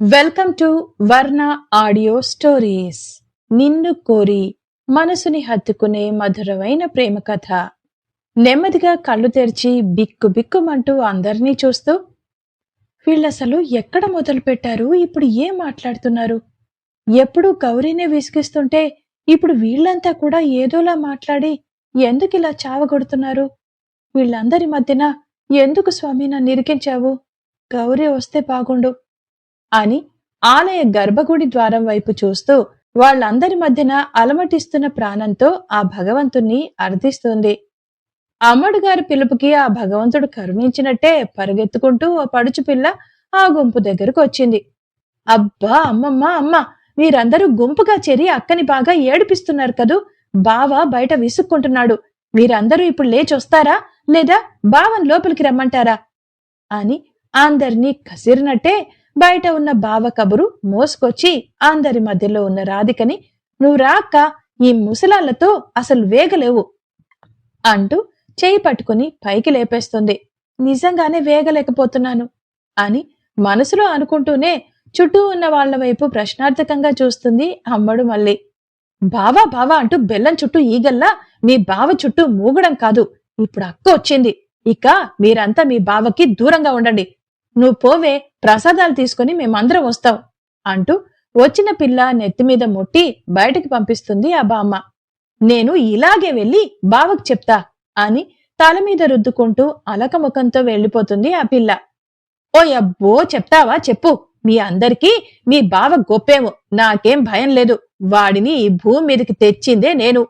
Welcome to Varna audio stories. నిన్ను కోరి మనసుని హత్తుకునే మధురమైన ప్రేమ కథ. నెమ్మదిగా కళ్ళు తెరిచి బిక్కు బిక్కుమంటూ అందరినీ చూస్తూ వీళ్ళసలు ఎక్కడ మొదలు పెట్టారు? ఇప్పుడు ఏం మాట్లాడుతున్నారు? ఎప్పుడు గౌరీనే విసిగిస్తుంటే ఇప్పుడు వీళ్ళంతా కూడా ఏదోలా మాట్లాడి ఎందుకు ఇలా చావగొడుతున్నారు? వీళ్ళందరి మధ్యన ఎందుకు స్వామి నన్ను ఇరికించావు? గౌరీ వస్తే బాగుండు. అని ఆలయ గర్భగుడి ద్వారం వైపు చూస్తూ వాళ్ళందరి మధ్యన అలమటిస్తున్న ప్రాణంతో ఆ భగవంతుణ్ణి అర్థిస్తుంది. అమ్మడు గారి పిలుపుకి ఆ భగవంతుడు కరుణించినట్టే పరుగెత్తుకుంటూ ఓ పడుచు పిల్ల ఆ గుంపు దగ్గరకు వచ్చింది. అబ్బా అమ్మమ్మ అమ్మ! మీరందరూ గుంపుగా చేరి అక్కని బాగా ఏడిపిస్తున్నారు కదూ! బావ బయట విసుక్కుంటున్నాడు. మీరందరూ ఇప్పుడు లేచొస్తారా లేదా బావన్ లోపలికి రమ్మంటారా? అని అందరినీ కసిరినట్టే బయట ఉన్న బావ కబురు మోసుకొచ్చి అందరి మధ్యలో ఉన్న రాధికని నువ్వు రాక్క ఈ ముసలాళ్ళతో అసలు వేగలేవు అంటూ చేయి పట్టుకుని పైకి లేపేస్తుంది. నిజంగానే వేగలేకపోతున్నాను అని మనసులో అనుకుంటూనే చుట్టూ ఉన్న వాళ్ళ వైపు ప్రశ్నార్థకంగా చూస్తుంది అమ్మడు మళ్ళీ. బావా బావా అంటూ బెల్లం చుట్టూ ఈగల్లా మీ బావ చుట్టూ మూగడం కాదు. ఇప్పుడు అక్క వచ్చింది. ఇక మీరంతా మీ బావకి దూరంగా ఉండండి. నువ్వు పోవే ప్రసాదాలు తీసుకుని మేమందరం వస్తాం అంటూ వచ్చిన పిల్ల నెత్తిమీద ముట్టి బయటికి పంపిస్తుంది ఆ బామ్మ. నేను ఇలాగే వెళ్ళి బావకు చెప్తా అని తల మీద రుద్దుకుంటూ అలకముఖంతో వెళ్ళిపోతుంది ఆ పిల్ల. ఓ అబ్బో చెప్తావా చెప్పు. మీ అందరికీ మీ బావ గొప్పేమో. నాకేం భయం లేదు. వాడిని ఈ భూమి మీదకి తెచ్చిందే నేను.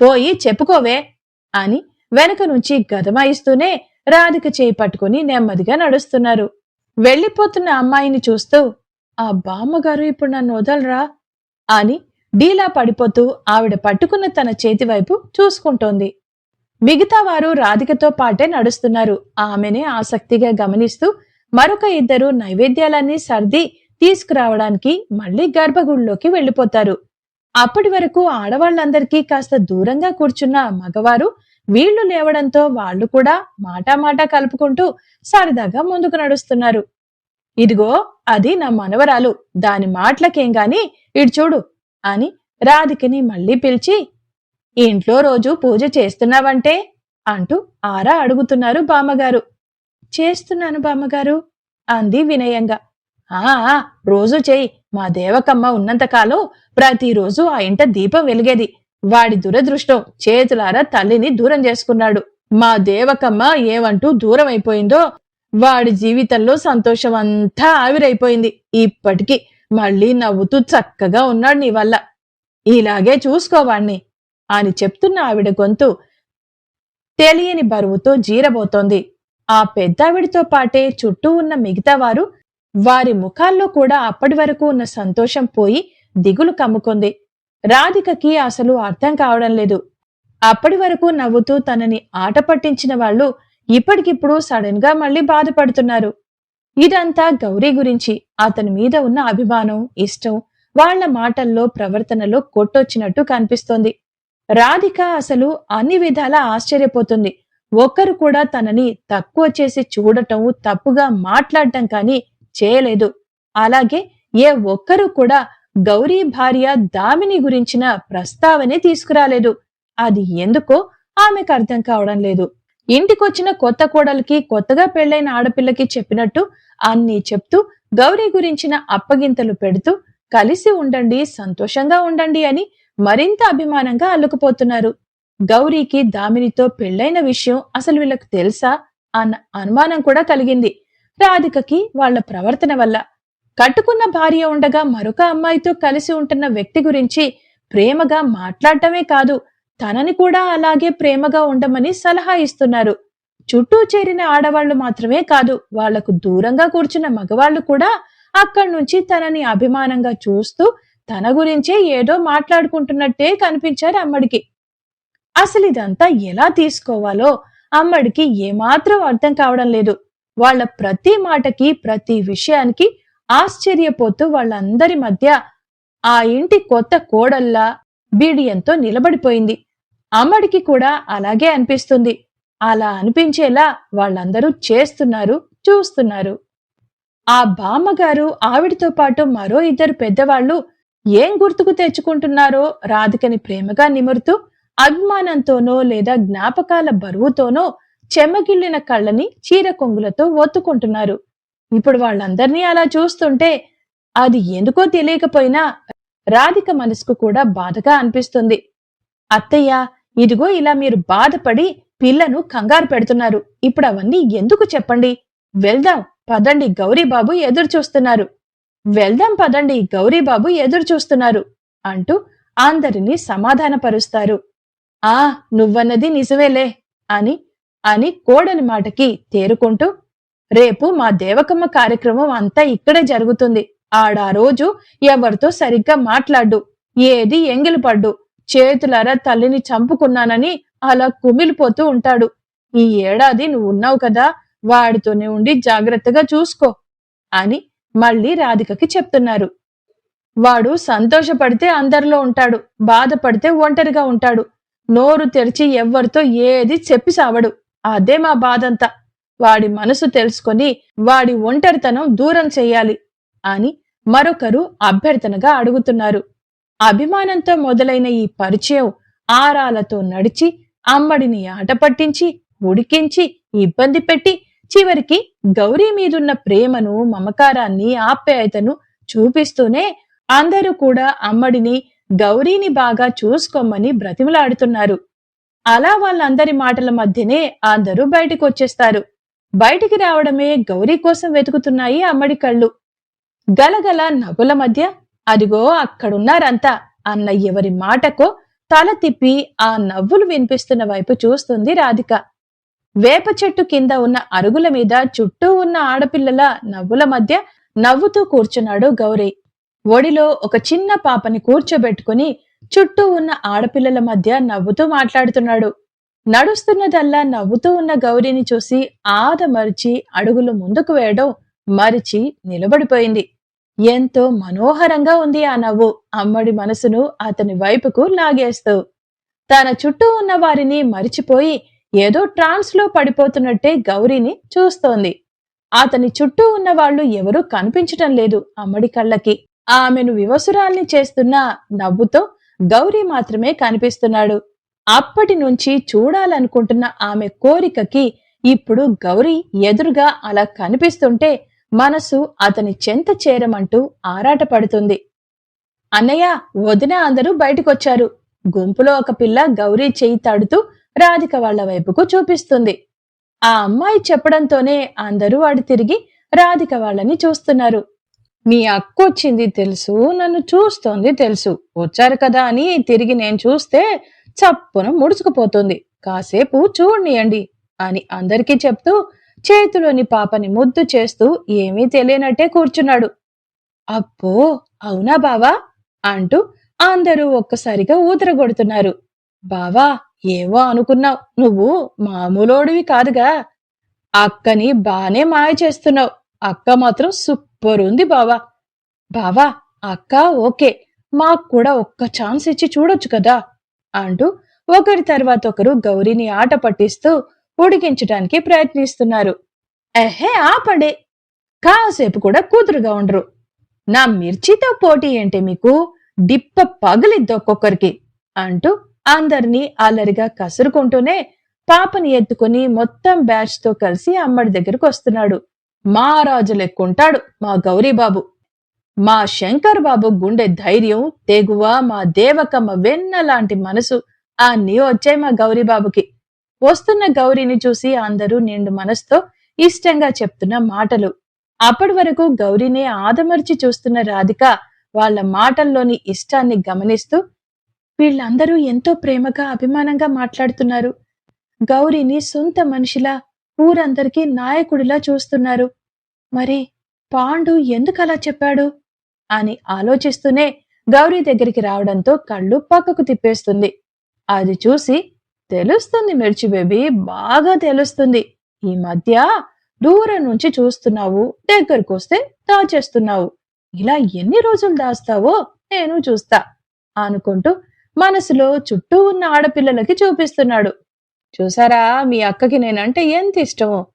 పోయి చెప్పుకోవే అని వెనక నుంచి గదమాయిస్తూనే రాధిక చేయి పట్టుకుని నెమ్మదిగా నడుస్తున్నారు. వెళ్ళిపోతున్న అమ్మాయిని చూస్తూ ఆ బామ్మగారు ఇప్పుడు నన్ను వదలరా? అని డీలా పడిపోతూ ఆవిడ పట్టుకున్న తన చేతి వైపు చూసుకుంటోంది. మిగతా వారు రాధికతో పాటే నడుస్తున్నారు. ఆమెనే ఆసక్తిగా గమనిస్తూ మరొక ఇద్దరు నైవేద్యాలన్నీ సర్ది తీసుకురావడానికి మళ్ళీ గర్భగుడిలోకి వెళ్ళిపోతారు. అప్పటి వరకు ఆడవాళ్ళందరికీ కాస్త దూరంగా కూర్చున్న మగవారు వీళ్ళు లేవడంతో వాళ్ళు కూడా మాటామాటా కలుపుకుంటూ సరదాగా ముందుకు నడుస్తున్నారు. ఇదిగో అది నా మనవరాలు. దాని మాటలకేం గాని ఇటు చూడు అని రాధికని మళ్ళీ పిలిచి ఇంట్లో రోజు పూజ చేస్తున్నావంటే? అంటూ ఆరా అడుగుతున్నారు బామ్మగారు. చేస్తున్నాను బామ్మగారు అంది వినయంగా. ఆ రోజు చెయ్యి మా దేవకమ్మ ఉన్నంతకాలం ప్రతిరోజు ఆ ఇంట దీపం వెలిగేది. వాడి దురదృష్టం చేతులారా తల్లిని దూరం చేసుకున్నాడు. మా దేవకమ్మ ఏమంటూ దూరం అయిపోయిందో వాడి జీవితంలో సంతోషం అంతా ఆవిరైపోయింది. ఇప్పటికి మళ్ళీ నవ్వుతూ చక్కగా ఉన్నాడు నీ వల్ల. ఇలాగే చూసుకోవాణ్ణి అని చెప్తున్న ఆవిడ గొంతు తెలియని బరువుతో జీరబోతోంది. ఆ పెద్దావిడితో పాటే చుట్టూ ఉన్న మిగతా వారు వారి ముఖాల్లో కూడా అప్పటి వరకు ఉన్న సంతోషం పోయి దిగులు కమ్ముకుంది. రాధికకి అసలు అర్థం కావడం లేదు. అప్పటి వరకు నవ్వుతూ తనని ఆట పట్టించిన వాళ్ళు ఇప్పటికిప్పుడు సడన్గా మళ్ళీ బాధపడుతున్నారు. ఇదంతా గౌరీ గురించి అతని మీద ఉన్న అభిమానం ఇష్టం వాళ్ళ మాటల్లో ప్రవర్తనలో కొట్టొచ్చినట్టు కనిపిస్తోంది. రాధిక అసలు అన్ని విధాలా ఆశ్చర్యపోతుంది. ఒక్కరు కూడా తనని తక్కువ చేసి చూడటం తప్పుగా మాట్లాడటం కానీ చేయలేదు. అలాగే ఏ ఒక్కరూ కూడా గౌరీ భార్య దామిని గురించిన ప్రస్తావనే తీసుకురాలేదు. అది ఎందుకో ఆమెకు అర్థం కావడం లేదు. ఇంటికొచ్చిన కొత్త కోడలికి కొత్తగా పెళ్ళైన ఆడపిల్లకి చెప్పినట్టు అన్నీ చెప్తూ గౌరీ గురించిన అప్పగింతలు పెడుతూ కలిసి ఉండండి సంతోషంగా ఉండండి అని మరింత అభిమానంగా అల్లుకుపోతున్నారు. గౌరీకి దామినితో పెళ్ళైన విషయం అసలు వీళ్ళకు తెలుసా? అన్న అనుమానం కూడా కలిగింది. రాధికకి వాళ్ళ ప్రవర్తన వల్ల కట్టుకున్న భార్య ఉండగా మరొక అమ్మాయితో కలిసి ఉంటున్న వ్యక్తి గురించి ప్రేమగా మాట్లాడటమే కాదు తనని కూడా అలాగే ప్రేమగా ఉండమని సలహా ఇస్తున్నారు. చుట్టూ చేరిన ఆడవాళ్ళు మాత్రమే కాదు వాళ్ళకు దూరంగా కూర్చున్న మగవాళ్ళు కూడా అక్కడి నుంచి తనని అభిమానంగా చూస్తూ తన గురించే ఏదో మాట్లాడుకుంటున్నట్టే కనిపించారు అమ్మడికి. అసలు ఇదంతా ఎలా తీసుకోవాలో అమ్మడికి ఏమాత్రం అర్థం కావడం లేదు. వాళ్ళ ప్రతి మాటకి ప్రతి విషయానికి ఆశ్చర్యపోతూ వాళ్ళందరి మధ్య ఆ ఇంటి కొత్త కోడల్లా బీడియంతో నిలబడిపోయింది. అమ్మడికి కూడా అలాగే అనిపిస్తుంది. అలా అనిపించేలా వాళ్ళందరూ చేస్తున్నారు చూస్తున్నారు. ఆ బామ్మగారు ఆవిడతో పాటు మరో ఇద్దరు పెద్దవాళ్ళు ఏం గుర్తుకు తెచ్చుకుంటున్నారో రాధికని ప్రేమగా నిమురుతూ అభిమానంతోనో లేదా జ్ఞాపకాల బరువుతోనో చెమ్మగిల్లిన కళ్ళని చీర కొంగులతో ఒత్తుకుంటున్నారు. ఇప్పుడు వాళ్ళందరినీ అలా చూస్తుంటే అది ఎందుకో తెలియకపోయినా రాధిక మనసుకు కూడా బాధగా అనిపిస్తుంది. అత్తయ్య ఇదిగో ఇలా మీరు బాధపడి పిల్లను కంగారు పెడుతున్నారు. ఇప్పుడు అవన్నీ ఎందుకు చెప్పండి? వెళ్దాం పదండి గౌరీబాబు ఎదురు చూస్తున్నారు వెళ్దాం పదండి గౌరీబాబు ఎదురు చూస్తున్నారు అంటూ అందరినీ సమాధానపరుస్తారు. ఆ నువ్వన్నది నిజమేలే అని అని కోడలి మాటకి తేరుకుంటూ రేపు మా దేవకమ్మ కార్యక్రమం అంతా ఇక్కడే జరుగుతుంది. ఆడా రోజు ఎవరితో సరిగ్గా మాట్లాడు ఏది ఎంగిలిపడ్డు చేతులారా తల్లిని చంపుకున్నానని అలా కుమిలిపోతూ ఉంటాడు. ఈ ఏడాది నువ్వు ఉన్నావు కదా వాడితోనే ఉండి జాగ్రత్తగా చూసుకో అని మళ్ళీ రాధికకి చెప్తున్నారు. వాడు సంతోషపడితే అందరిలో ఉంటాడు బాధపడితే ఒంటరిగా ఉంటాడు. నోరు తెరిచి ఎవ్వరితో ఏది చెప్పి సావడు అదే మా బాధంతా. వాడి మనసు తెలుసుకొని వాడి ఒంటరితనం దూరం చెయ్యాలి అని మరొకరు అభ్యర్థనగా అడుగుతున్నారు. అభిమానంతో మొదలైన ఈ పరిచయం ఆరాలతో నడిచి అమ్మడిని ఆట పట్టించి ఉడికించి ఇబ్బంది పెట్టి చివరికి గౌరీ మీదున్న ప్రేమను మమకారాన్ని ఆప్యాయతను చూపిస్తూనే అందరూ కూడా అమ్మడిని గౌరీని బాగా చూసుకోమని బ్రతిమలాడుతున్నారు. అలా వాళ్ళందరి మాటల మధ్యనే అందరూ బయటకు వచ్చేస్తారు బయటికి రావడమే గౌరీ కోసం వెతుకుతున్నాయి అమ్మడి కళ్ళు. గలగల నవ్వుల మధ్య అదిగో అక్కడున్నారంతా అన్న ఎవరి మాటకో తల తిప్పి ఆ నవ్వులు వినిపిస్తున్న వైపు చూస్తుంది రాధిక. వేప చెట్టు కింద ఉన్న అరుగుల మీద చుట్టూ ఉన్న ఆడపిల్లల నవ్వుల మధ్య నవ్వుతూ కూర్చున్నాడు గౌరీ. ఒడిలో ఒక చిన్న పాపని కూర్చోబెట్టుకుని చుట్టూ ఉన్న ఆడపిల్లల మధ్య నవ్వుతూ మాట్లాడుతున్నాడు. నడుస్తున్నదల్లా నవ్వుతూ ఉన్న గౌరీని చూసి ఆద మరిచి అడుగులు ముందుకు వేయడం మరిచి నిలబడిపోయింది. ఎంతో మనోహరంగా ఉంది ఆ నవ్వు. అమ్మడి మనసును అతని వైపుకు లాగేస్తూ. తన చుట్టూ ఉన్న వారిని మరిచిపోయి ఏదో ట్రాన్స్లో పడిపోతున్నట్టే గౌరీని చూస్తోంది. అతని చుట్టూ ఉన్న వాళ్ళు ఎవరూ కనిపించటం లేదు అమ్మడి కళ్ళకి. ఆమెను వివసురాల్ని చేస్తున్న నవ్వుతో గౌరీ మాత్రమే కనిపిస్తున్నాడు. అప్పటి నుంచి చూడాలనుకుంటున్న ఆమె కోరికకి ఇప్పుడు గౌరీ ఎదురుగా అలా కనిపిస్తుంటే మనసు అతని చెంత చేరమంటూ ఆరాటపడుతుంది. అన్నయ్య వదిన అందరూ బయటకొచ్చారు. గుంపులో ఒక పిల్ల గౌరీ చేయి తాడుతూ రాధిక వాళ్ళ వైపుకు చూపిస్తుంది. ఆ అమ్మాయి చెప్పడంతోనే అందరూ వాడు తిరిగి రాధిక వాళ్ళని చూస్తున్నారు. మీ అక్క వచ్చింది తెలుసు నన్ను చూస్తోంది తెలుసు. వచ్చారు కదా అని తిరిగి నేను చూస్తే చప్పున ముడుచుకుపోతుంది. కాసేపు చూడనియండి అని అందరికీ చెప్తూ చేతిలోని పాపని ముద్దు చేస్తూ ఏమీ తెలియనట్టే కూర్చున్నాడు. అబ్బో! అవునా బావా? అంటూ అందరూ ఒక్కసారిగా ఊదరగొడుతున్నారు. బావా ఏవో అనుకున్నావు. నువ్వు మామూలోడివి కాదుగా. అక్కని బానే మాయ చేస్తున్నావు. అక్క మాత్రం సూపర్ ఉంది బావా. బావా అక్క ఓకే. మాకు కూడా ఒక్క ఛాన్స్ ఇచ్చి చూడొచ్చు కదా. అంటూ ఒకరి తర్వాత ఒకరు గౌరీని ఆట పట్టిస్తూ ఉడికించటానికి ప్రయత్నిస్తున్నారు. ఎహే ఆపండి. కాసేపు కూడా కూతురుగా ఉండరు. నా మిర్చితో పోటీ ఏంటి మీకు? డిప్ప పగిలిద్ది ఒక్కొక్కరికి అంటూ అందరినీ అల్లరిగా కసురుకుంటూనే పాపని ఎత్తుకుని మొత్తం బ్యాచ్తో కలిసి అమ్మడి దగ్గరకు వస్తున్నాడు. మహారాజు లెక్కుంటాడు మా గౌరీబాబు. మా శంకర్ బాబు గుండె ధైర్యం తెగువ మా దేవకమ్మ వెన్న లాంటి మనసు. అన్నీ వచ్చాయి మా గౌరీబాబుకి. వస్తున్న గౌరీని చూసి అందరూ నిండు మనసుతో ఇష్టంగా చెప్తున్న మాటలు. అప్పటి వరకు గౌరీనే ఆదమర్చి చూస్తున్న రాధిక వాళ్ళ మాటల్లోని ఇష్టాన్ని గమనిస్తూ వీళ్ళందరూ ఎంతో ప్రేమగా అభిమానంగా మాట్లాడుతున్నారు. గౌరీని సొంత మనిషిలా ఊరందరికీ నాయకుడిలా చూస్తున్నారు. మరి పాండు ఎందుకలా చెప్పాడు? అని ఆలోచిస్తూనే గౌరీ దగ్గరికి రావడంతో కళ్ళు పక్కకు తిప్పేస్తుంది. అది చూసి తెలుస్తుంది మిర్చి బేబీ బాగా తెలుస్తుంది. ఈ మధ్య దూరం నుంచి చూస్తున్నావు దగ్గరకు వస్తే దాచేస్తున్నావు. ఇలా ఎన్ని రోజులు దాస్తావో నేను చూస్తా అనుకుంటూ మనసులో చుట్టూ ఉన్న ఆడపిల్లలకి చూపిస్తున్నాడు. చూసారా మీ అక్కకి నేనంటే ఎంత ఇష్టమో.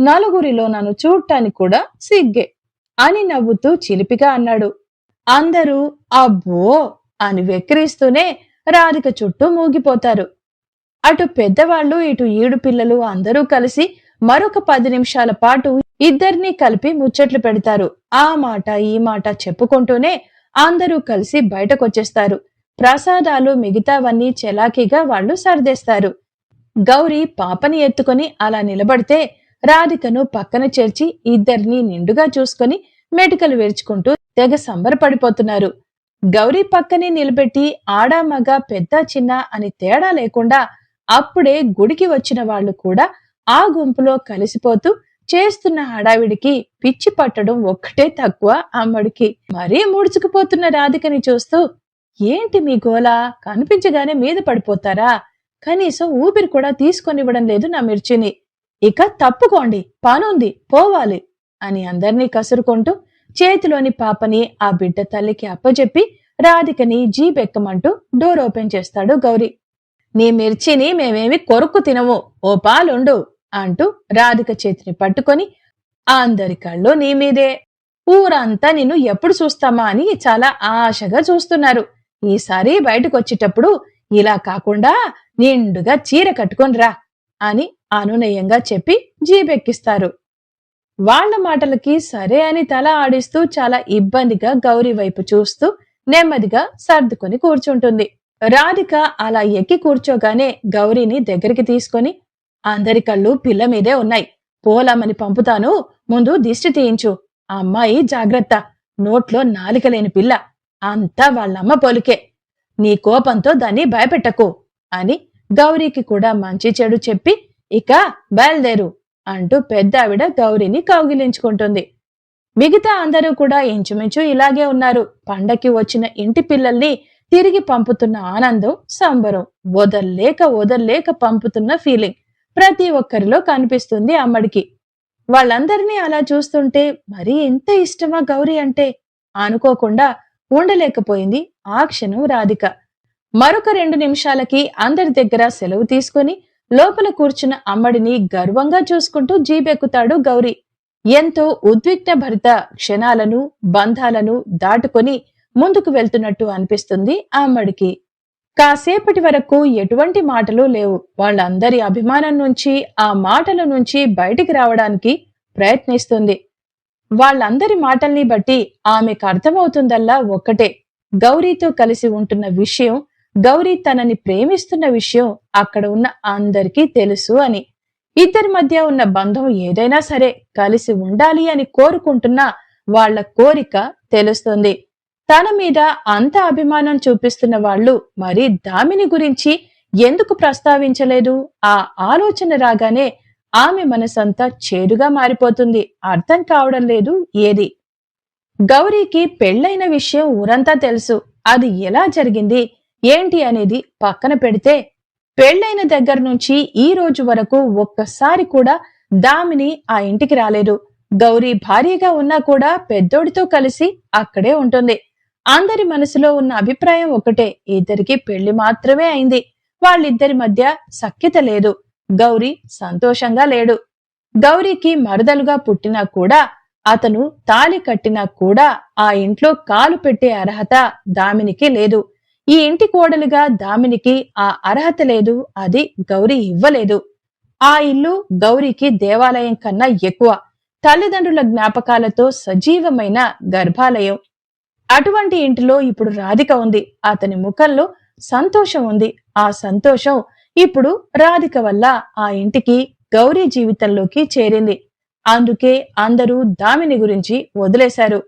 నలుగురిలో నన్ను చూడటానికి కూడా సిగ్గే. అని నవ్వుతూ చిలిపిగా అన్నాడు. అందరూ అబ్బో! అని వెక్కిరిస్తూనే రాధిక చుట్టూ మూగిపోతారు. అటు పెద్దవాళ్ళు ఇటు ఈడు పిల్లలు అందరూ కలిసి మరొక పది నిమిషాల పాటు ఇద్దరినీ కలిపి ముచ్చట్లు పెడతారు. ఆ మాట ఈ మాట చెప్పుకుంటూనే అందరూ కలిసి బయటకొచ్చేస్తారు. ప్రసాదాలు మిగతావన్నీ చెలాకీగా వాళ్ళు సర్దేస్తారు. గౌరీ పాపని ఎత్తుకొని అలా నిలబడితే రాధికను పక్కన చేర్చి ఇద్దరిని నిండుగా చూసుకొని మెటికలు వేర్చుకుంటూ తెగ సంబరపడిపోతున్నారు. గౌరీ పక్కనే నిలబెట్టి ఆడా మగ పెద్ద చిన్న అని తేడా లేకుండా అప్పుడే గుడికి వచ్చిన వాళ్ళు కూడా ఆ గుంపులో కలిసిపోతూ చేస్తున్న హడావిడికి పిచ్చి పట్టడం ఒక్కటే తక్కువ అమ్మడికి. మరీ ముడుచుకుపోతున్న రాధికని చూస్తూ ఏంటి మీ గోల? కనిపించగానే మీద పడిపోతారా? కనీసం ఊపిరి కూడా తీసుకొనివ్వడం లేదు నా మిర్చిని. ఇక తప్పుకోండి పనుంది పోవాలి. అని అందరినీ కసురుకుంటూ చేతిలోని పాపని ఆ బిడ్డ తల్లికి అప్పచెప్పి రాధికని జీబెక్కమంటూ డోర్ ఓపెన్ చేస్తాడు గౌరీ. నీ మిర్చిని మేమేమి కొరుక్కు తినము ఓ పాలుండు అంటూ రాధిక చేతిని పట్టుకొని అందరి కళ్ళు నీ మీదే. ఊరంతా నిన్ను ఎప్పుడు చూస్తామా అని చాలా ఆశగా చూస్తున్నారు. ఈసారి బయటకొచ్చేటప్పుడు ఇలా కాకుండా నిండుగా చీర కట్టుకొని రా అని అనునయంగా చెప్పి జీబెక్కిస్తారు వాళ్ళ మాటలకి సరే అని తల ఆడిస్తూ చాలా ఇబ్బందిగా గౌరీ వైపు చూస్తూ నెమ్మదిగా సర్దుకొని కూర్చుంటుంది. రాధిక అలా ఎక్కి కూర్చోగానే గౌరీని దగ్గరికి తీసుకొని అందరి కళ్ళు పిల్ల మీదే ఉన్నాయి. పోలామని పంపుతాను. ముందు దిష్టి తీయించు. అమ్మాయి జాగ్రత్త. నోట్లో నాలిక లేని పిల్ల. అంతా వాళ్ళమ్మ పొలికే. నీ కోపంతో దాన్ని భయపెట్టకు అని గౌరీకి కూడా మంచి చెడు చెప్పి ఇక బయలుదేరు. అంటూ పెద్ద ఆవిడ గౌరీని కౌగిలించుకుంటుంది. మిగతా అందరూ కూడా ఇంచుమించు ఇలాగే ఉన్నారు. పండకి వచ్చిన ఇంటి పిల్లల్ని తిరిగి పంపుతున్న ఆనందం సంబరం. వదల్లేక వదల్లేక పంపుతున్న ఫీలింగ్ ప్రతి ఒక్కరిలో కనిపిస్తుంది అమ్మడికి. వాళ్ళందరినీ అలా చూస్తుంటే మరీ ఎంత ఇష్టమా గౌరీ అంటే అనుకోకుండా ఉండలేకపోయింది ఆ క్షణం రాధిక. మరొక రెండు నిమిషాలకి అందరి దగ్గర సెలవు తీసుకొని లోపల కూర్చున్న అమ్మడిని గర్వంగా చూసుకుంటూ జీబెక్కుతాడు గౌరీ. ఎంతో ఉద్విగ్న భరిత క్షణాలను బంధాలను దాటుకొని ముందుకు వెళ్తున్నట్టు అనిపిస్తుంది ఆ అమ్మడికి. కాసేపటి వరకు ఎటువంటి మాటలు లేవు. వాళ్ళందరి అభిమానం నుంచి ఆ మాటల నుంచి బయటికి రావడానికి ప్రయత్నిస్తుంది. వాళ్ళందరి మాటల్ని బట్టి ఆమెకు అర్థమవుతుందల్లా ఒక్కటే. గౌరీతో కలిసి ఉంటున్న విషయం గౌరీ తనని ప్రేమిస్తున్న విషయం అక్కడ ఉన్న అందరికీ తెలుసు అని. ఇద్దరి మధ్య ఉన్న బంధం ఏదైనా సరే కలిసి ఉండాలి అని కోరుకుంటున్న వాళ్ళ కోరిక తెలుస్తుంది. తన మీద అంత అభిమానం చూపిస్తున్న వాళ్ళు మరి దామిని గురించి ఎందుకు ప్రస్తావించలేదు? ఆ ఆలోచన రాగానే ఆమె మనసంతా చేదుగా మారిపోతుంది. అర్థం కావడం లేదు ఏది. గౌరీకి పెళ్ళైన విషయం ఊరంతా తెలుసు. అది ఎలా జరిగింది? ఏంటి అనేది పక్కన పెడితే పెళ్ళైన దగ్గర నుంచి ఈ రోజు వరకు ఒక్కసారి కూడా దామిని ఆ ఇంటికి రాలేదు. గౌరీ భార్యగా ఉన్నా కూడా పెద్దోడితో కలిసి అక్కడే ఉంటుంది. అందరి మనసులో ఉన్న అభిప్రాయం ఒకటే ఇద్దరికి పెళ్ళి మాత్రమే అయింది. వాళ్ళిద్దరి మధ్య సఖ్యత లేదు. గౌరీ సంతోషంగా లేడు. గౌరీకి మరదలుగా పుట్టినా కూడా అతను తాలి కట్టినా కూడా ఆ ఇంట్లో కాలు పెట్టే అర్హత దామినికి లేదు. ఈ ఇంటి కోడలుగా దామినికి ఆ అర్హత లేదు అది గౌరీ ఇవ్వలేదు. ఆ ఇల్లు గౌరీకి దేవాలయం కన్నా ఎక్కువ. తల్లిదండ్రుల జ్ఞాపకాలతో సజీవమైన గర్భాలయం. అటువంటి ఇంటిలో ఇప్పుడు రాధిక ఉంది. అతని ముఖంలో సంతోషం ఉంది. ఆ సంతోషం ఇప్పుడు రాధిక వల్ల ఆ ఇంటికి గౌరీ జీవితంలోకి చేరింది. అందుకే అందరూ దామిని గురించి వదిలేశారు.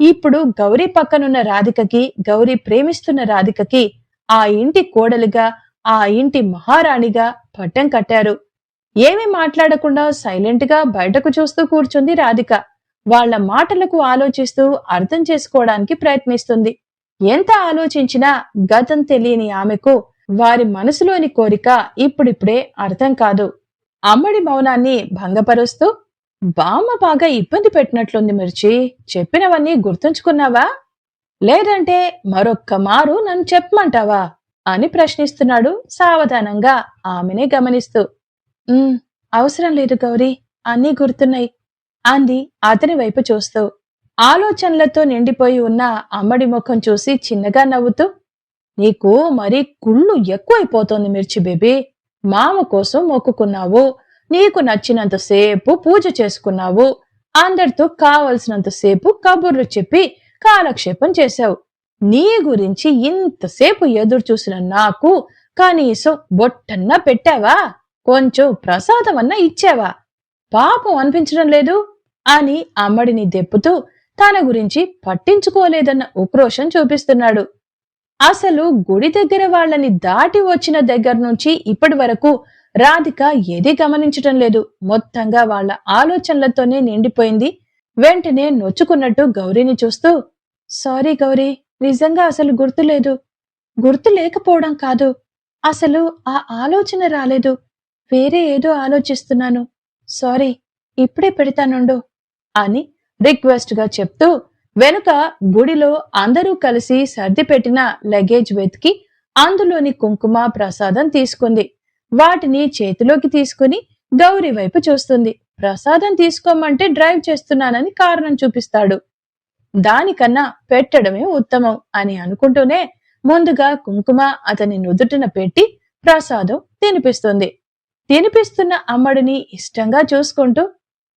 ఇప్పుడు గౌరీ పక్కనున్న రాధికకి గౌరీ ప్రేమిస్తున్న రాధికకి ఆ ఇంటి కోడలుగా ఆ ఇంటి మహారాణిగా పట్టం కట్టారు. ఏమీ మాట్లాడకుండా సైలెంట్గా బయటకు చూస్తూ కూర్చుంది రాధిక. వాళ్ళ మాటలకు ఆలోచిస్తూ అర్థం చేసుకోవడానికి ప్రయత్నిస్తుంది. ఎంత ఆలోచించినా గతం తెలియని ఆమెకు వారి మనసులోని కోరిక ఇప్పుడిప్పుడే అర్థం కాదు. అమ్మడి మౌనాన్ని భంగపరుస్తూ బామ్మ బాగా ఇబ్బంది పెట్టినట్లుంది మిర్చి. చెప్పినవన్నీ గుర్తుంచుకున్నావా? లేదంటే మరొక్క మారు నన్ను చెప్పమంటావా? అని ప్రశ్నిస్తున్నాడు సావధానంగా ఆమెనే గమనిస్తూ. అవసరం లేదు గౌరీ అన్నీ గుర్తున్నాయి అంది అతని వైపు చూస్తూ. ఆలోచనలతో నిండిపోయి ఉన్న అమ్మడి ముఖం చూసి చిన్నగా నవ్వుతూ నీకు మరి కుళ్ళు ఎక్కువైపోతోంది మిర్చి బేబీ మామ కోసం మొక్కుకున్నావు. నీకు నచ్చినంతసేపు పూజ చేసుకున్నావు. అందరితో కావలసినంతసేపు కబుర్లు చెప్పి కాలక్షేపం చేశావు. నీ గురించి ఇంతసేపు ఎదురు చూసిన నాకు కనీసం బొట్టన్నా పెట్టావా? కొంచెం ప్రసాదమన్నా ఇచ్చావా? పాపం అనిపించడం లేదు? అని అమ్మడిని దెప్పుతూ తన గురించి పట్టించుకోలేదన్న ఉక్రోషం చూపిస్తున్నాడు. అసలు గుడి దగ్గర వాళ్ళని దాటి వచ్చిన దగ్గర నుంచి ఇప్పటి వరకు రాధిక ఏదీ గమనించటం లేదు. మొత్తంగా వాళ్ళ ఆలోచనలతోనే నిండిపోయింది. వెంటనే నొచ్చుకున్నట్టు గౌరీని చూస్తూ సారీ గౌరీ నిజంగా అసలు గుర్తులేదు గుర్తు లేకపోవడం కాదు. అసలు ఆ ఆలోచన రాలేదు. వేరే ఏదో ఆలోచిస్తున్నాను. సారీ ఇప్పుడే పెడతానుండు అని రిక్వెస్ట్గా చెప్తూ వెనుక గుడిలో అందరూ కలిసి సర్ది పెట్టిన లగేజ్ వెతికి అందులోని కుంకుమ ప్రసాదం తీసుకుంది. వాటిని చేతిలోకి తీసుకుని గౌరీ వైపు చూస్తుంది. ప్రసాదం తీసుకోమంటే డ్రైవ్ చేస్తున్నానని కారణం చూపిస్తాడు. దానికన్నా పెట్టడమే ఉత్తమం అని అనుకుంటూనే ముందుగా కుంకుమ అతని నుదుటిన పెట్టి ప్రసాదం తినిపిస్తుంది. తినిపిస్తున్న అమ్మడిని ఇష్టంగా చూసుకుంటూ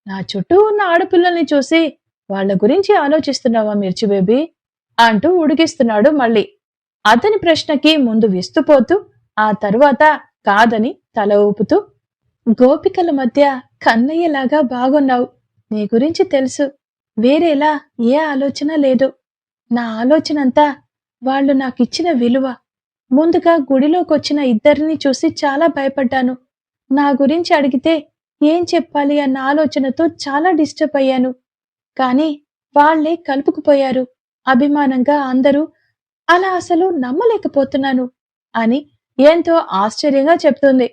నా చుట్టూ ఉన్న ఆడపిల్లల్ని చూసి వాళ్ళ గురించి ఆలోచిస్తున్నావా మిర్చి బేబీ? అంటూ ఉడిగిస్తున్నాడు మళ్ళీ. అతని ప్రశ్నకి ముందు విస్తుపోతూ ఆ తరువాత కాదని తల ఊపుతూ గోపికల మధ్య కన్నయ్యలాగా బాగున్నావు. నీ గురించి తెలుసు. వేరేలా ఏ ఆలోచన లేదు. నా ఆలోచనంతా వాళ్ళు నాకిచ్చిన విలువ. ముందుగా గుడిలోకొచ్చిన ఇద్దరిని చూసి చాలా భయపడ్డాను. నా గురించి అడిగితే ఏం చెప్పాలి అన్న ఆలోచనతో చాలా డిస్టర్బ్ అయ్యాను. కానీ వాళ్ళే కలుపుకుపోయారు. అభిమానంగా అందరూ అలా అసలు నమ్మలేకపోతున్నాను అని ఎంతో ఆశ్చర్యంగా చెప్తుంది.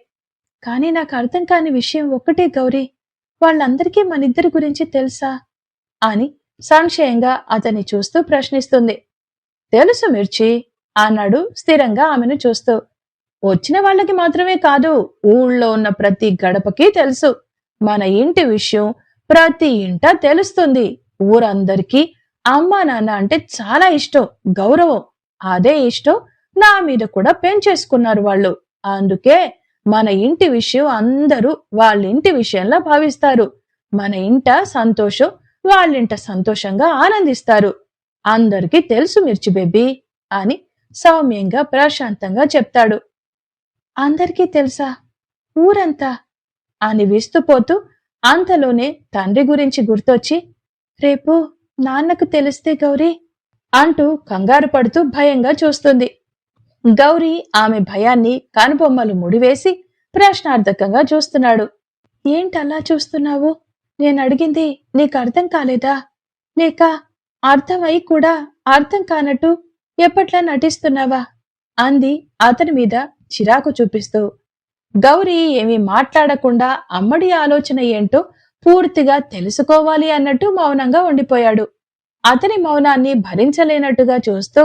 కానీ నాకు అర్థం కాని విషయం ఒక్కటే గౌరీ. వాళ్ళందరికీ మనిద్దరి గురించి తెలుసా? అని సంశయంగా అతన్ని చూస్తూ ప్రశ్నిస్తుంది. తెలుసు మిర్చి అన్నాడు స్థిరంగా ఆమెను చూస్తూ. వచ్చిన వాళ్ళకి మాత్రమే కాదు ఊళ్ళో ఉన్న ప్రతి గడపకి తెలుసు. మన ఇంటి విషయం ప్రతి ఇంట తెలుస్తుంది. ఊరందరికీ అమ్మా నాన్న అంటే చాలా ఇష్టం గౌరవం. అదే ఇష్టం నా మీద కూడా పెంచేసుకున్నారు వాళ్ళు. అందుకే మన ఇంటి విషయం అందరూ వాళ్ళ ఇంటి విషయంలా భావిస్తారు. మన ఇంట సంతోషం వాళ్ళింట సంతోషంగా ఆనందిస్తారు. అందరికీ తెలుసు మిర్చి బేబీ అని సౌమ్యంగా ప్రశాంతంగా చెప్తాడు. అందరికీ తెలుసా? ఊరంతా అని విస్తుపోతూ అంతలోనే తండ్రి గురించి గుర్తొచ్చి రేపు నాన్నకు తెలిస్తే గౌరీ అంటూ కంగారు పడుతూ భయంగా చూస్తుంది. గౌరీ ఆమె భయాన్ని కనుబొమ్మలు ముడివేసి ప్రశ్నార్థకంగా చూస్తున్నాడు. ఏంటలా చూస్తున్నావు? నేను అడిగింది నీకు అర్థం కాలేదా? లేక అర్థమై కూడా అర్థం కానట్టు ఎప్పట్లా నటిస్తున్నావా? అంది అతని మీద చిరాకు చూపిస్తూ. గౌరీ ఏమీ మాట్లాడకుండా అమ్మడి ఆలోచన ఏంటో పూర్తిగా తెలుసుకోవాలి అన్నట్టు మౌనంగా ఉండిపోయాడు. అతని మౌనాన్ని భరించలేనట్టుగా చూస్తూ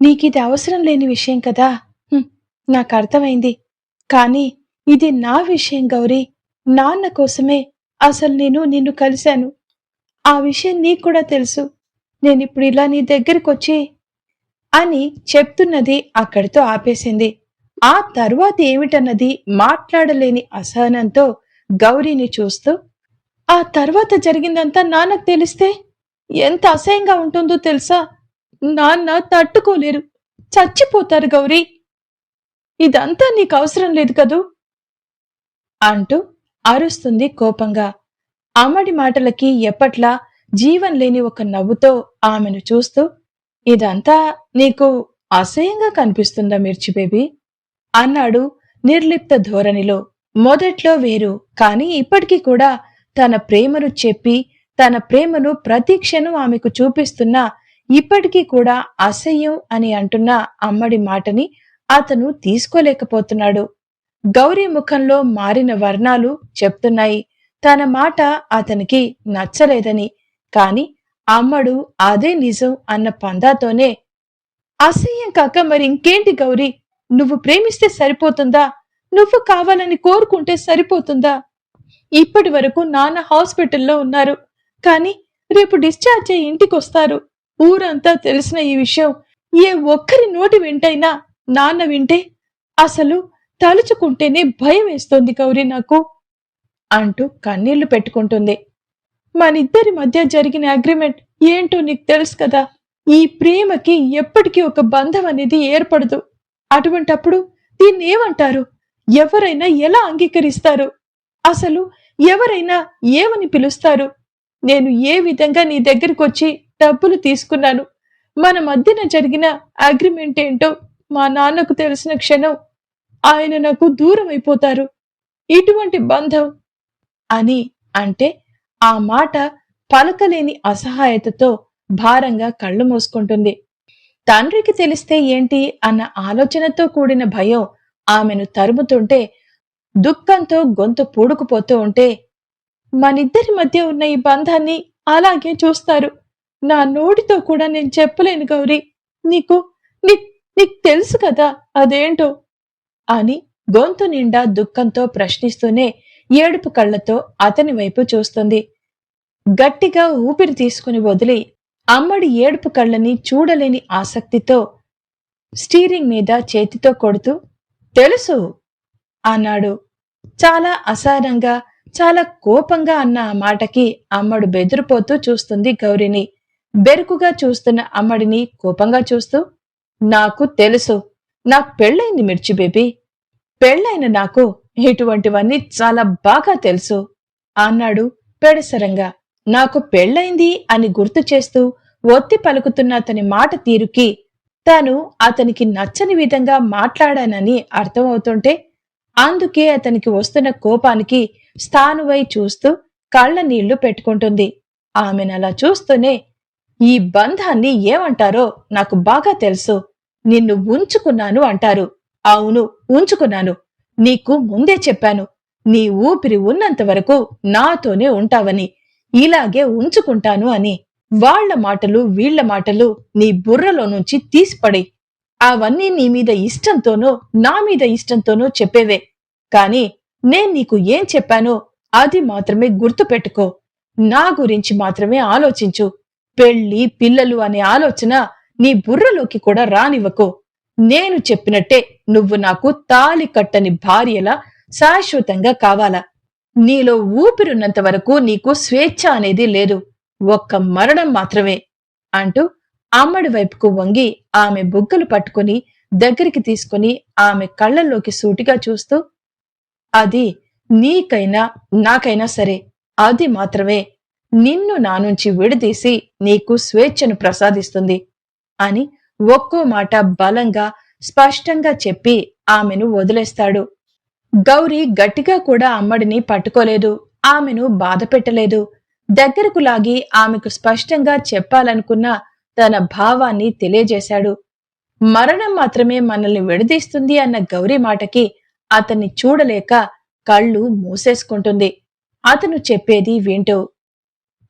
నీకిది అవసరం లేని విషయం కదా? నాకు అర్థమైంది. కానీ ఇది నా విషయం గౌరీ. నాన్న కోసమే అసలు నేను నిన్ను కలిశాను. ఆ విషయం నీకు కూడా తెలుసు. నేనిప్పుడు ఇలా నీ దగ్గరకొచ్చి అని చెప్తున్నది అక్కడితో ఆపేసింది. ఆ తర్వాత ఏమిటన్నది మాట్లాడలేని అసహనంతో గౌరీని చూస్తూ ఆ తర్వాత జరిగిందంతా నాన్నకు తెలిస్తే ఎంత అసహ్యంగా ఉంటుందో తెలుసా? నాన్న తట్టుకోలేరు. చచ్చిపోతారు గౌరీ. ఇదంతా నీకు అవసరం లేదు కదూ? అంటూ అరుస్తుంది కోపంగా. అమ్మడి మాటలకి ఎప్పట్లా జీవం లేని ఒక నవ్వుతో ఆమెను చూస్తూ ఇదంతా నీకు అసహ్యంగా కనిపిస్తుందా మిర్చి బేబీ? అన్నాడు నిర్లిప్త ధోరణిలో. మొదట్లో వేరు కాని ఇప్పటికీ కూడా తన ప్రేమను చెప్పి తన ప్రేమను ప్రతి క్షణం ఆమెకు చూపిస్తున్న ఇప్పటికీ కూడా అసహ్యం అని అంటున్న అమ్మడి మాటని అతను తీసుకోలేకపోతున్నాడు. గౌరీ ముఖంలో మారిన వర్ణాలు చెప్తున్నాయి. తన మాట అతనికి నచ్చలేదని. కాని అమ్మడు అదే నిజం అన్న పందాతోనే అసహ్యం కాక మరి ఇంకేంటి గౌరీ? నువ్వు ప్రేమిస్తే సరిపోతుందా? నువ్వు కావాలని కోరుకుంటే సరిపోతుందా? ఇప్పటి వరకు నాన్న హాస్పిటల్లో ఉన్నారు. కానీ రేపు డిశ్చార్జ్ అయ్యి ఇంటికొస్తారు. ఊరంతా తెలిసిన ఈ విషయం ఏ ఒక్కరి నోటి వింటైనా నాన్న వింటే అసలు తలుచుకుంటేనే భయం వేస్తోంది గౌరీ నాకు అంటూ కన్నీళ్ళు పెట్టుకుంటుంది. మనిద్దరి మధ్య జరిగిన అగ్రిమెంట్ ఏంటో నీకు తెలుసు కదా? ఈ ప్రేమకి ఎప్పటికీ ఒక బంధం అనేది ఏర్పడదు. అటువంటప్పుడు దీన్ని ఏమంటారు? ఎవరైనా ఎలా అంగీకరిస్తారు? అసలు ఎవరైనా ఏమని పిలుస్తారు? నేను ఏ విధంగా నీ దగ్గరికి వచ్చి డబ్బులు తీసుకున్నాను. మన మధ్యన జరిగిన అగ్రిమెంట్ ఏంటో మా నాన్నకు తెలిసిన క్షణం ఆయన నాకు దూరం అయిపోతారు. ఇటువంటి బంధం అని అంటే ఆ మాట పలకలేని అసహాయతతో భారంగా కళ్ళు మూసుకుంటుంది. తండ్రికి తెలిస్తే ఏంటి అన్న ఆలోచనతో కూడిన భయం ఆమెను తరుముతుంటే దుఃఖంతో గొంతు పూడుకుపోతూ ఉంటే మనిద్దరి మధ్య ఉన్న ఈ బంధాన్ని అలాగే చూస్తారు. నా నోటితో కూడా నేను చెప్పలేను గౌరీ. నీకు నీ- నీకు తెలుసు కదా అదేంటో? అని గొంతు నిండా దుఃఖంతో ప్రశ్నిస్తూనే ఏడుపు కళ్ళతో అతని వైపు చూస్తుంది. గట్టిగా ఊపిరి తీసుకుని వదిలి అమ్మడి ఏడుపు కళ్ళని చూడలేని ఆసక్తితో స్టీరింగ్ మీద చేతితో కొడుతూ తెలుసు అన్నాడు. చాలా అసారంగా చాలా కోపంగా అన్న ఆ మాటకి అమ్మడు బెదిరిపోతూ చూస్తుంది గౌరిని. బెరుకుగా చూస్తున్న అమ్మడిని కోపంగా చూస్తూ నాకు తెలుసు. నాకు పెళ్ళైంది మిర్చి బేబీ. పెళ్ళైన నాకు ఇటువంటివన్నీ చాలా బాగా తెలుసు అన్నాడు పెడసరంగా. నాకు పెళ్ళైంది అని గుర్తు చేస్తూ ఒత్తి పలుకుతున్న అతని మాట తీరుకి తాను అతనికి నచ్చని విధంగా మాట్లాడానని అర్థమవుతుంటే అందుకే అతనికి వస్తున్న కోపానికి స్థానువై చూస్తూ కళ్ళ నీళ్ళు పెట్టుకుంటుంది. ఆమెనలా చూస్తూనే ఈ బంధాన్ని ఏమంటారో నాకు బాగా తెలుసు. నిన్ను ఉంచుకున్నాను అంటారు. అవును ఉంచుకున్నాను. నీకు ముందే చెప్పాను. నీ ఊపిరి ఉన్నంత వరకు నాతోనే ఉంటావని. ఇలాగే ఉంచుకుంటాను అని. వాళ్ళ మాటలు వీళ్ళ మాటలు నీ బుర్రలో నుంచి తీసిపడి అవన్నీ నీ మీద ఇష్టంతోనో నా మీద ఇష్టంతోనో చెప్పేవే. కాని నేను నీకు ఏం చెప్పానో అది మాత్రమే గుర్తుపెట్టుకో. నా గురించి మాత్రమే ఆలోచించు. పెళ్ళి పిల్లలు అనే ఆలోచన నీ బుర్రలోకి కూడా రానివ్వకు. నేను చెప్పినట్టే నువ్వు నాకు తాలి కట్టని భార్యలా శాశ్వతంగా కావాలా. నీలో ఊపిరున్నంత వరకు నీకు స్వేచ్ఛ అనేది లేదు. ఒక్క మరణం మాత్రమే అంటూ అమ్మడి వైపుకు వంగి ఆమె బుగ్గలు పట్టుకుని దగ్గరికి తీసుకుని ఆమె కళ్ళల్లోకి సూటిగా చూస్తూ అది నీకైనా నాకైనా సరే అది మాత్రమే. నిన్ను నా నుంచి విడదీసి నీకు స్వేచ్ఛను ప్రసాదిస్తుంది అని ఒక్కో మాట బలంగా స్పష్టంగా చెప్పి ఆమెను వదిలేస్తాడు. గౌరీ గట్టిగా కూడా అమ్మడిని పట్టుకోలేదు ఆమెను బాధ పెట్టలేదు. దగ్గరకు లాగి ఆమెకు స్పష్టంగా చెప్పాలనుకున్న తన భావాన్ని తెలియజేశాడు. మరణం మాత్రమే మనల్ని విడదీస్తుంది అన్న గౌరీ మాటకి అతన్ని చూడలేక కళ్ళు మూసేసుకుంటుంది. అతను చెప్పేది వింటూ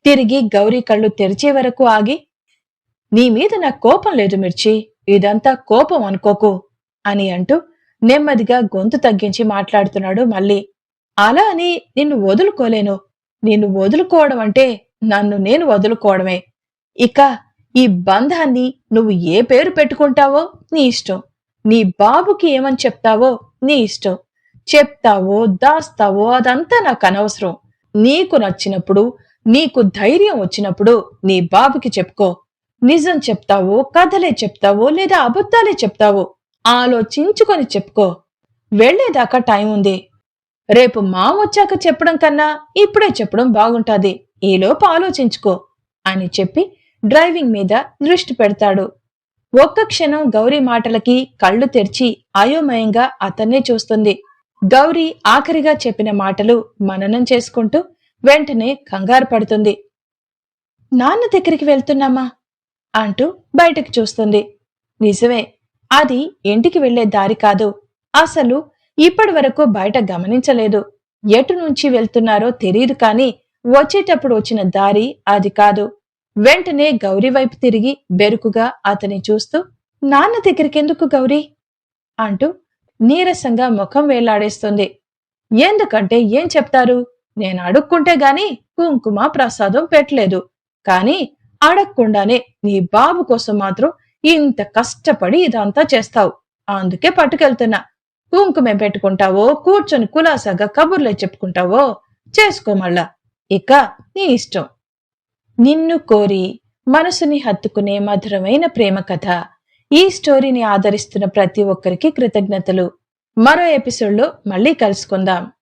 తిరిగి గౌరీ కళ్ళు తెరిచే వరకు ఆగి నీ మీద నాకు కోపం లేదు మిర్చి ఇదంతా కోపం అనుకోకు అని అంటూ నెమ్మదిగా గొంతు తగ్గించి మాట్లాడుతున్నాడు మళ్ళీ. అలా అని నిన్ను వదులుకోలేను. నిన్ను వదులుకోవడం అంటే నన్ను నేను వదులుకోవడమే. ఇక ఈ బంధాన్ని నువ్వు ఏ పేరు పెట్టుకుంటావో నీ ఇష్టం. నీ బాబుకి ఏమని చెప్తావో నీ ఇష్టం. చెప్తావో దాస్తావో అదంతా నాకు అనవసరం. నీకు నచ్చినప్పుడు నీకు ధైర్యం వచ్చినప్పుడు నీ బాబుకి చెప్పుకో. నిజం చెప్తావో కథలే చెప్తావో లేదా అబద్ధాలే చెప్తావో ఆలోచించుకొని చెప్పుకో. వెళ్ళేదాకా టైం ఉంది. రేపు మామొచ్చాక చెప్పడం కన్నా ఇప్పుడే చెప్పడం బాగుంటాది. ఈలోపు ఆలోచించుకో అని చెప్పి డ్రైవింగ్ మీద దృష్టి పెడతాడు. ఒక్క క్షణం గౌరీ మాటలకి కళ్ళు తెరిచి అయోమయంగా అతన్నే చూస్తుంది. గౌరీ ఆఖరిగా చెప్పిన మాటలు మననం చేసుకుంటూ వెంటనే కంగారు పడుతుంది. నాన్న దగ్గరికి వెళ్తున్నామా? అంటూ బయటకు చూస్తుంది. నిజమే అది ఇంటికి వెళ్ళే దారి కాదు. అసలు ఇప్పటి వరకు బయట గమనించలేదు. ఎటు నుంచి వెళ్తున్నారో తెలియదు కాని వచ్చేటప్పుడు వచ్చిన దారి అది కాదు. వెంటనే గౌరీ వైపు తిరిగి బెరుకుగా అతని చూస్తూ నాన్న దగ్గరికెందుకు గౌరీ? అంటూ నీరసంగా ముఖం వేలాడేస్తుంది. ఎందుకంటే ఏం చెప్తారు? నేను అడుక్కుంటే గాని కుంకుమ ప్రసాదం పెట్టలేదు. కానీ అడగకుండానే నీ బాబు కోసం మాత్రం ఇంత కష్టపడి ఇదంతా చేస్తావు. అందుకే పట్టుకెళ్తున్నా. కుంకుమే పెట్టుకుంటావో కూర్చొని కులాసాగా కబుర్లే చెప్పుకుంటావో చేసుకో మళ్ళా. ఇక నీ ఇష్టం. నిన్ను కోరి మనసుని హత్తుకునే మధురమైన ప్రేమ కథ. ఈ స్టోరీని ఆదరిస్తున్న ప్రతి ఒక్కరికి కృతజ్ఞతలు. మరో ఎపిసోడ్లో మళ్ళీ కలుసుకుందాం.